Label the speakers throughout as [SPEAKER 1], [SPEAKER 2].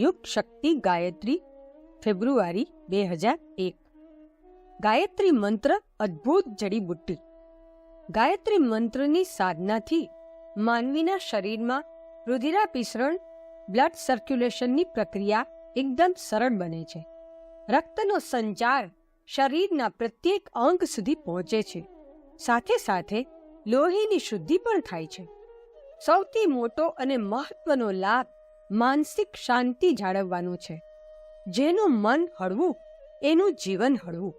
[SPEAKER 1] યુગ શક્તિ ગાયત્રી, ફેબ્રુઆરી બે હજાર એક. ગાયત્રી મંત્ર અદ્ભુત જડીબુટ્ટી ગાયત્રી મંત્રની સાધનાથી માનવીના શરીરમાં રુધિરાપિસરણ બ્લડ સર્ક્યુલેશનની પ્રક્રિયા એકદમ સરળ બને છે. રક્તનો સંચાર શરીરના પ્રત્યેક અંગ સુધી પહોંચે છે. સાથે સાથે લોહીની શુદ્ધિ પણ થાય છે. સૌથી મોટો અને મહત્વનો લાભ માનસિક શાંતિ જાળવવાનું છે. જેનું મન હળવું, એનું જીવન હળવું.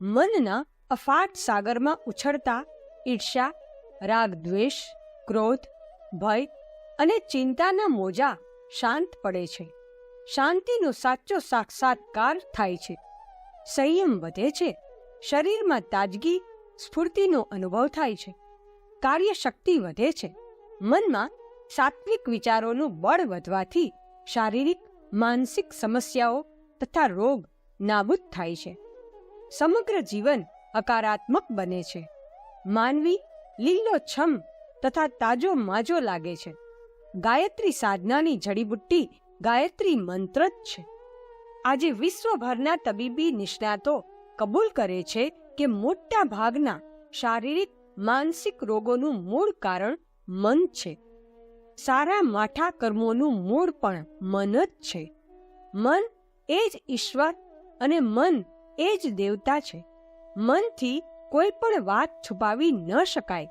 [SPEAKER 1] મનના અફાટ સાગરમાં ઉછળતા ઈર્ષ્યા, રાગ દ્વેષ, ક્રોધ, ભય અને ચિંતાના મોજા શાંત પડે છે. શાંતિનો સાચો સાક્ષાત્કાર થાય છે. સંયમ વધે છે. શરીરમાં તાજગી, સ્ફૂર્તિનો અનુભવ થાય છે. કાર્યશક્તિ વધે છે. મનમાં સાત્વિક વિચારોનું બળ વધવાથી શારીરિક, માનસિક સમસ્યાઓ તથા રોગ નાબૂદ થાય છે. સમગ્ર જીવન હકારાત્મક બને છે. માનવી લીલો છમ તથા તાજો માજો લાગે છે. ગાયત્રી સાધનાની જડીબુટ્ટી ગાયત્રી મંત્ર જ છે. આજે વિશ્વભરના તબીબી નિષ્ણાતો કબૂલ કરે છે કે મોટા ભાગના શારીરિક, માનસિક રોગોનું મૂળ કારણ મન છે. સારા માઠા કર્મોનું મૂળ પણ મન જ છે. મન એ જ ઈશ્વર અને મન એ જ દેવતા છે. મનથી કોઈ પણ વાત છુપાવી ન શકાય.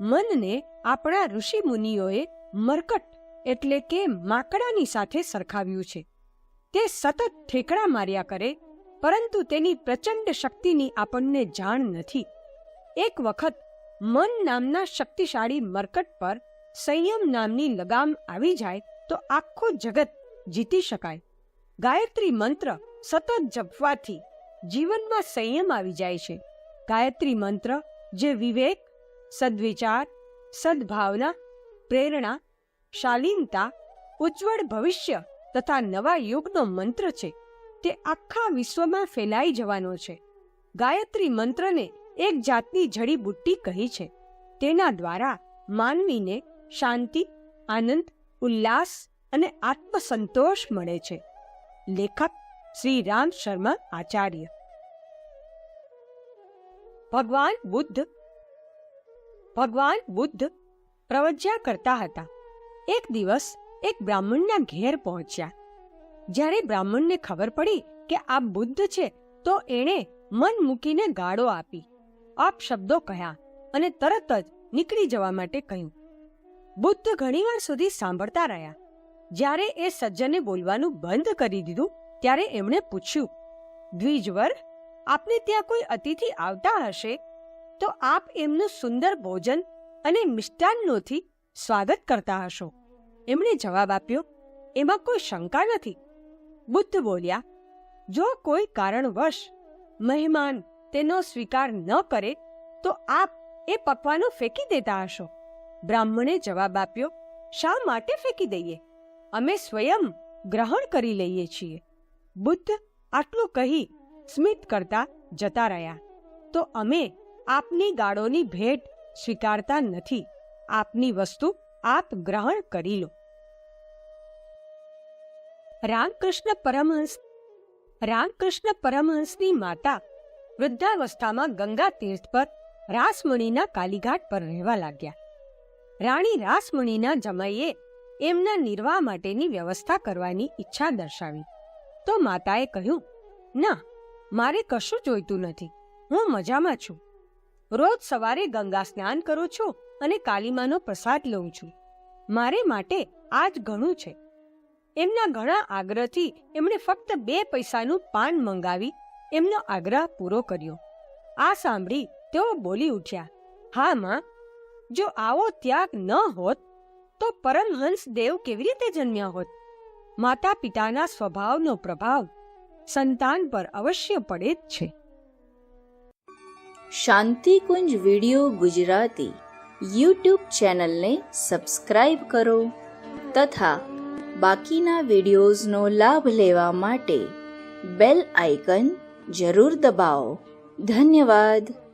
[SPEAKER 1] મનને આપણા ઋષિ મુનિઓએ મરકટ એટલે કે માકડાની સાથે સરખાવ્યું છે. તે સતત ઠેકડા માર્યા કરે, પરંતુ તેની પ્રચંડ શક્તિની આપણને જાણ નથી. એક વખત મન નામના શક્તિશાળી મરકટ પર સંયમ નામની લગામ આવી જાય તો આખું જગત જીતી શકાય. ગાયત્રી મંત્ર સતત જપવાથી જીવનમાં સંયમ આવી જાય છે. ગાયત્રી મંત્ર જે વિવેક, સદવિચાર, સદભાવના, પ્રેરણા, શાલીનતા, ઉજ્જવળ ભવિષ્ય તથા નવા યુગનો મંત્ર છે તે આખા વિશ્વમાં ફેલાઈ જવાનો છે. ગાયત્રી મંત્રને એક જાતની જડીબુટ્ટી કહી છે. તેના દ્વારા માનવીને શાંતિ, આનંદ, ઉલ્લાસ અને આત્મસંતોષ મળે છે. લેખક શ્રી રામ શર્મા આચાર્ય. ભગવાન બુદ્ધ. ભગવાન બુદ્ધ પ્રવજ્યા કરતા હતા. એક દિવસ એક બ્રાહ્મણના ઘેર પહોંચ્યા. જ્યારે બ્રાહ્મણને ખબર પડી કે આ બુદ્ધ છે, તો એણે મન મૂકીને ગાળો આપી. આપ શબ્દો કહ્યા અને તરત જ નીકળી જવા માટે કહ્યું બુદ્ધ ઘણીવાર સુધી સાંભળતા રહ્યા. જ્યારે એ સજ્જને બોલવાનું બંધ કરી દીધું, ત્યારે એમણે પૂછ્યું, દ્વિજવર, આપને ત્યાં કોઈ અતિથિ આવતા હશે? તો આપ એમનું સુંદર ભોજન અને મિષ્ટાન્નોથી સ્વાગત કરતા હશો. એમણે જવાબ આપ્યો, એમાં કોઈ શંકા નથી. બુદ્ધ બોલ્યા, જો કોઈ કારણવશ મહેમાન તેનો સ્વીકાર ન કરે, તો આપ એ પકવાનો ફેંકી દેતા હશો. બ્રાહ્મણે જવાબ આપ્યો, શા માટે ફેંકી દઈએ? અમે સ્વયં ગ્રહણ કરી લઈએ છીએ. બુદ્ધ આટલું કહી સ્મિત કરતા જતા રહ્યા. તો અમે આપની ગાળોની ભેટ સ્વીકારતા નથી. આપની વસ્તુ આપ ગ્રહણ કરી લો. રામકૃષ્ણ પરમહંસ, રામકૃષ્ણ પરમહંસની માતા વૃદ્ધાવસ્થામાં ગંગા તીર્થ પર રાસમણીના કાલીઘાટ પર રહેવા લાગ્યા. રાણી રાસમણીના જમાઈએ એમના નિર્વાહ માટેની વ્યવસ્થા કરવાની ઈચ્છા દર્શાવી. તો માતાએ કહ્યું, ના, મારે કશું જોઈતું નથી. હું મજામાં છું. રોજ સવારે ગંગા સ્નાન કરું છું અને કાલીમાનો પ્રસાદ લઉં છું. મારે માટે આ જ ઘણું છે. એમના ઘણા આગ્રહથી એમણે ફક્ત બે પૈસાનું પાન મંગાવી એમનો આગ્રહ પૂરો કર્યો. આ સાંભળી તેઓ બોલી ઉઠ્યા, હા, માં જો આવો ત્યાગ ન હોત, તો પરમહંસ દેવ કેવી રીતે જન્મ્યા હોત? માતા પિતાના સ્વભાવનો પ્રભાવ સંતાન પર અવશ્ય પડે જ છે.
[SPEAKER 2] શાંતિકુંજ વિડિયો ગુજરાતી યુટ્યુબ ચેનલને સબસ્ક્રાઇબ કરો તથા બાકીના વિડિયોઝનો લાભ લેવા માટે બેલ આઇકન જરૂર દબાવો. ધન્યવાદ.